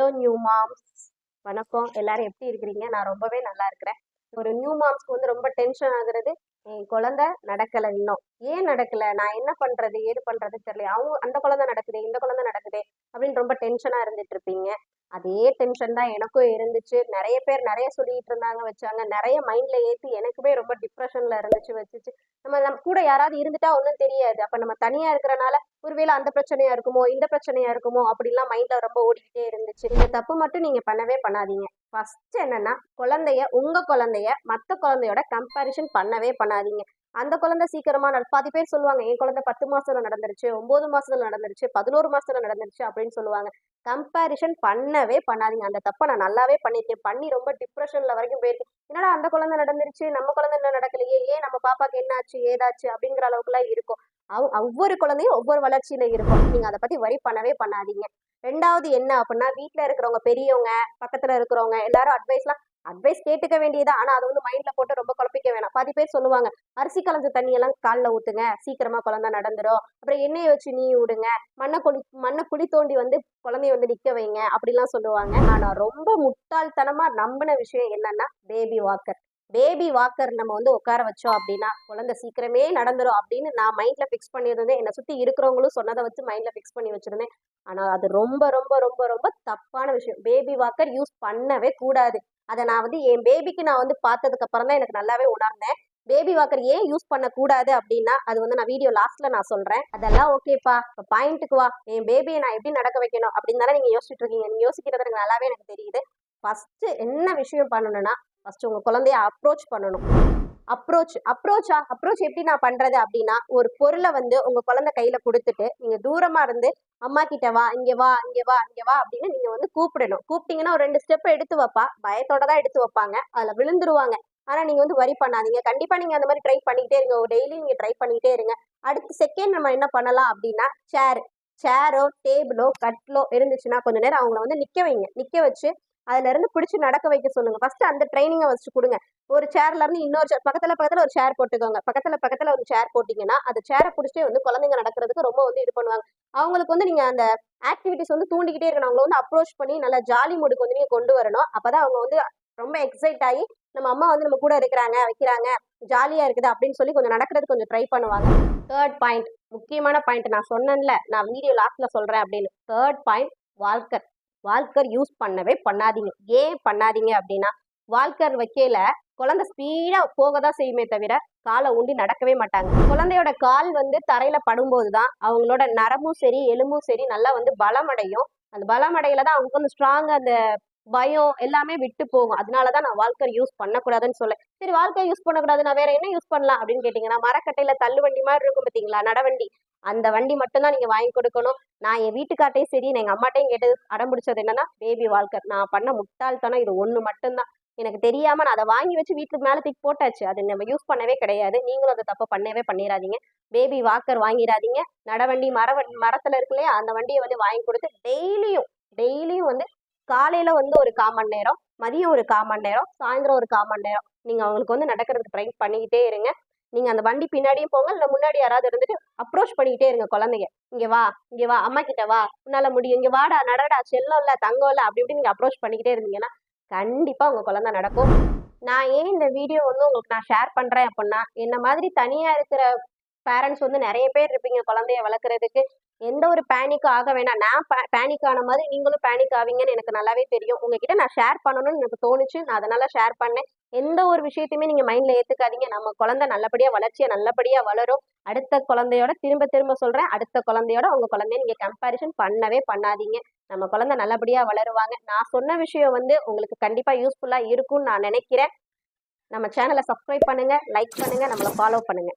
Hello new moms வணக்கம். எல்லாரும் எப்படி இருக்கிறீங்க? நான் ரொம்பவே நல்லா இருக்கிறேன். ஒரு நியூ மாம்ஸ்க்கு வந்து ரொம்ப டென்ஷன் ஆகுறது என் குழந்தை நடக்கலை இன்னும். ஏன் நடக்கல? நான் என்ன பண்றது? ஏது பண்றது? தெரியல. அவங்க அந்த குழந்தை நடக்குது இந்த குழந்தை நடக்குது அப்படின்னு ரொம்ப டென்ஷனா இருந்துட்டு இருப்பீங்க. அதே டென்ஷன் தான் எனக்கும் இருந்துச்சு. நிறைய பேர் நிறைய சொல்லிட்டு இருந்தாங்க வச்சாங்க. நிறைய மைண்ட்ல ஏத்தி எனக்குமே ரொம்ப டிப்ரெஷன்ல இருந்துச்சு வச்சுச்சு. நம்ம நம்ம கூட யாராவது இருந்துட்டா ஒன்றும் தெரியாது. அப்ப நம்ம தனியா இருக்கிறனால ஒருவேளை அந்த பிரச்சனையா இருக்குமோ இந்த பிரச்சனையா இருக்குமோ அப்படிலாம் மைண்ட்ல ரொம்ப ஓடிக்கிட்டே இருந்துச்சு. இந்த தப்பு மட்டும் நீங்க பண்ணவே பண்ணாதீங்க. ஃபர்ஸ்ட் என்னன்னா குழந்தைய உங்க குழந்தைய மத்த குழந்தையோட கம்பேரிஷன் பண்ணவே பண்ணாதீங்க. அந்த குழந்தை சீக்கிரமா பாதி பேர் சொல்லுவாங்க என் குழந்தை பத்து மாசத்துல நடந்துருச்சு ஒன்பது மாசத்துல நடந்துருச்சு பதினோரு மாசத்துல நடந்துருச்சு அப்படின்னு சொல்லுவாங்க. கம்பேரிஷன் பண்ணவே பண்ணாதீங்க. அந்த தப்பை நான் நல்லாவே பண்ணியிருக்கேன் பண்ணி ரொம்ப டிப்ரெஷன்ல வரைக்கும் போயிருக்கேன். என்னடா அந்த குழந்தை நடந்துருச்சு நம்ம குழந்தை என்ன நடக்கலையே ஏன் நம்ம பாப்பாக்கு என்ன ஆச்சு ஏதாச்சு அப்படிங்கிற அளவுக்குலாம் இருக்கும். அவ்- ஒவ்வொரு குழந்தையும் ஒவ்வொரு வளர்ச்சியில இருக்கும். நீங்க அதை பத்தி வரி பண்ணவே பண்ணாதீங்க. ரெண்டாவது என்ன அப்படின்னா வீட்டில் இருக்கிறவங்க பெரியவங்க பக்கத்துல இருக்கிறவங்க எல்லாரும் அட்வைஸ்லாம் அட்வைஸ் கேட்டுக்க வேண்டியதா. ஆனா அதை வந்து மைண்ட்ல போட்டு ரொம்ப குழப்பிக்க வேணாம். பாதி பேர் சொல்லுவாங்க அரிசி கலஞ்ச தண்ணி எல்லாம் ஊற்றுங்க ஊத்துங்க. சீக்கிரமா குழந்தை நடந்துடும் அப்புறம் எண்ணெயை வச்சு நீ விடுங்க மண்ணை குளி மண்ணை குழி தோண்டி வந்து குழந்தைய வந்து நிக்க வைங்க. அப்படிலாம் சொல்லுவாங்க. ஆனா ரொம்ப முட்டாள்தனமா நம்பின விஷயம் என்னன்னா பேபி வாக்கர் பேபி வாக்கர் நம்ம வந்து உட்கார வச்சோம் அப்படின்னா குழந்தை சீக்கிரமே நடந்துடும் அப்படின்னு நான் மைண்ட்ல ஃபிக்ஸ் பண்ணியிருந்தேன். என்னை சுத்தி இருக்கிறவங்களும் சொன்னதை வச்சு மைண்ட்ல ஃபிக்ஸ் பண்ணி வச்சிருந்தேன். ஆனா அது ரொம்ப ரொம்ப ரொம்ப ரொம்ப தப்பான விஷயம். பேபி வாக்கர் யூஸ் பண்ணவே கூடாது. அதை நான் வந்து என் பேபிக்கு நான் வந்து பார்த்ததுக்கு அப்புறம் தான் எனக்கு நல்லாவே உணர்ந்தேன். பேபி வாக்கர் ஏன் யூஸ் பண்ணக்கூடாது அப்படின்னா அது வந்து நான் வீடியோ லாஸ்ட்ல நான் சொல்றேன். அதெல்லாம் ஓகேப்பா இப்போ பாயிண்ட்டுக்கு வா. என் பேபியை நான் எப்படி நடக்க வைக்கணும்? அப்படின்னு தானே நீங்க யோசிச்சுட்டு இருக்கீங்க. நீங்க யோசிக்கிறது எனக்கு நல்லாவே எனக்கு தெரியுது. ஃபர்ஸ்ட் என்ன விஷயம் பண்ணணும்னா ஃபர்ஸ்ட் உங்க குழந்தைய அப்ரோச் பண்ணணும். அப்ரோச் அப்ரோச்சா அப்ரோச் எப்படி நான் பண்றது அப்படின்னா ஒரு பொருளை வந்து உங்க குழந்தை கையில கொடுத்துட்டு நீங்க தூரமா இருந்து அம்மா கிட்ட வா இங்க வா இங்க வா இங்க வா அப்படின்னு நீங்க வந்து கூப்பிடணும். கூப்பிட்டீங்கன்னா ஒரு ரெண்டு ஸ்டெப் எடுத்து வைப்பா. பயத்தோட தான் எடுத்து வைப்பாங்க. அதுல விழுந்துருவாங்க. ஆனா நீங்க வந்து வரி பண்ணாதீங்க. கண்டிப்பா நீங்க அந்த மாதிரி ட்ரை பண்ணிக்கிட்டே இருங்க. டெய்லி நீங்க ட்ரை பண்ணிக்கிட்டே இருங்க. அடுத்த செகண்ட் நம்ம என்ன பண்ணலாம் அப்படின்னா சேர் சேரோ டேபிளோ கட்லோ இருந்துச்சுன்னா கொஞ்ச நேரம் அவங்கள வந்து நிக்க வைங்க. நிக்க வச்சு அதுல இருந்து பிடிச்சு நடக்க வைக்க சொல்லுங்க. ஃபர்ஸ்ட் அந்த ட்ரைனிங்கை வச்சு கொடுங்க. ஒரு சேர்ல இருந்து இன்னொரு சேர் பக்கத்துல பக்கத்துல ஒரு சேர் போட்டுக்கோங்க. பக்கத்துல பக்கத்துல ஒரு சேர் போட்டீங்கன்னா அந்த சேரை பிடிச்சிட்டே வந்து குழந்தைங்க நடக்கிறதுக்கு ரொம்ப வந்து இது பண்ணுவாங்க. அவங்களுக்கு வந்து நீங்க அந்த ஆக்டிவிட்டிஸ் வந்து தூண்டிக்கிட்டே இருக்கணும். அவங்கள வந்து அப்ரோச் பண்ணி நல்லா ஜாலி மூடுக்கு வந்து நீங்க கொண்டு வரணும். அப்பதான் அவங்க வந்து ரொம்ப எக்ஸைட் ஆகி நம்ம அம்மா வந்து நம்ம கூட இருக்கிறாங்க வைக்கிறாங்க ஜாலியா இருக்குது அப்படின்னு சொல்லி கொஞ்சம் நடக்கிறதுக்கு கொஞ்சம் ட்ரை பண்ணுவாங்க. தேர்ட் பாயிண்ட் முக்கியமான பாயிண்ட் நான் சொன்னேன்ல. நான் வீடியோ லாஸ்ட்ல சொல்றேன் அப்படின்னு. Third point walker walker use பண்ணவே பண்ணாதீங்க. ஏன் பண்ணாதீங்க அப்படின்னா வால்கர் வைக்கையில குழந்தை ஸ்பீடா போக தான் செய்யுமே தவிர காலை ஊண்டி நடக்கவே மாட்டாங்க. குழந்தையோட கால் வந்து தரையில படும்போது தான் அவங்களோட நரமும் சரி எலும்பும் சரி நல்லா வந்து பலமடையும் அந்த பலமடையில தான் அவங்களுக்கு வந்து ஸ்ட்ராங்கா அந்த பயம் எல்லாமே விட்டு போகும். அதனாலதான் நான் வால்கர் யூஸ் பண்ணக்கூடாதுன்னு சொல்ல சரி வால்கர் யூஸ் பண்ணக்கூடாது நான் வேற என்ன யூஸ் பண்ணலாம் அப்படின்னு கேட்டீங்கன்னா மரக்கட்டையில தள்ளுவண்டி மாதிரி இருக்கும் பாத்தீங்களா நடவண்டி. அந்த வண்டி மட்டும்தான் நீங்க வாங்கி கொடுக்கணும். நான் என் வீட்டுக்காட்டையும் சரி நான் எங்க அம்மாட்டையும் கேட்டது அடம் பிடிச்சது என்னன்னா பேபி வாழ்க்கை நான் பண்ண முட்டாள்தனம் இது ஒண்ணு மட்டும்தான். எனக்கு தெரியாம நான் அதை வாங்கி வச்சு வீட்டுக்கு மேல தூக்கி போட்டாச்சு. அது நம்ம யூஸ் பண்ணவே கிடையாது. நீங்களும் அந்த தப்பை பண்ணவே பண்ணிடாதீங்க பேபி வாக்கர் வாங்கிடாதீங்க நடவண்டி மர மரத்துல இருக்கு அந்த வண்டியை வந்து வாங்கி கொடுத்து டெய்லியும் டெய்லியும் வந்து காலையில வந்து ஒரு கால் மணி நேரம் மதியம் ஒரு கால் மணி நேரம் சாயந்தரம் ஒரு கால் மணி நேரம் நீங்க அவங்களுக்கு வந்து நடக்கிறதுக்கு ட்ரை பண்ணிக்கிட்டே இருங்க. நீங்க அந்த வண்டி பின்னாடியும் போங்க இல்ல முன்னாடி யாராவது இருந்துட்டு அப்ரோச் பண்ணிக்கிட்டே இருங்க குழந்தைங்க. இங்க வா இங்க வா அம்மா கிட்ட வா உன்னால முடியும். இங்க வாடா நடடா செல்லம் இல்ல தங்கம் இல்ல அப்படி இப்படி நீங்க அப்ரோச் பண்ணிக்கிட்டே இருந்தீங்கன்னா கண்டிப்பா உங்க குழந்தை நடக்கும். நான் ஏன் இந்த வீடியோ வந்து உங்களுக்கு நான் ஷேர் பண்றேன் அப்படின்னா என்ன மாதிரி தனியா இருக்கிற பேரண்ட்ஸ் வந்து நிறைய பேர் இருப்பீங்க குழந்தைய வளர்க்குறதுக்கு. எந்த ஒரு பேனிக்கும் ஆக வேணாம். நான் பேனிக் ஆன மாதிரி நீங்களும் பேனிக் ஆவீங்கன்னு எனக்கு நல்லாவே தெரியும். உங்ககிட்ட நான் ஷேர் பண்ணணும்னு எனக்கு தோணுச்சு. நான் அதனால ஷேர் பண்ணேன். எந்த ஒரு விஷயத்தையுமே நீங்க மைண்ட்ல ஏத்துக்காதீங்க. நம்ம குழந்தை நல்லபடியா வளர்ச்சியாக நல்லபடியா வளரும். அடுத்த குழந்தையோட திரும்ப திரும்ப சொல்றேன். அடுத்த குழந்தையோட உங்க குழந்தைய நீங்க கம்பாரிசன் பண்ணவே பண்ணாதீங்க. நம்ம குழந்தை நல்லபடியா வளருவாங்க. நான் சொன்ன விஷயம் வந்து உங்களுக்கு கண்டிப்பா யூஸ்ஃபுல்லா இருக்கும்னு நான் நினைக்கிறேன். நம்ம சேனலை சப்ஸ்கிரைப் பண்ணுங்க லைக் பண்ணுங்க நம்மளை ஃபாலோ பண்ணுங்க.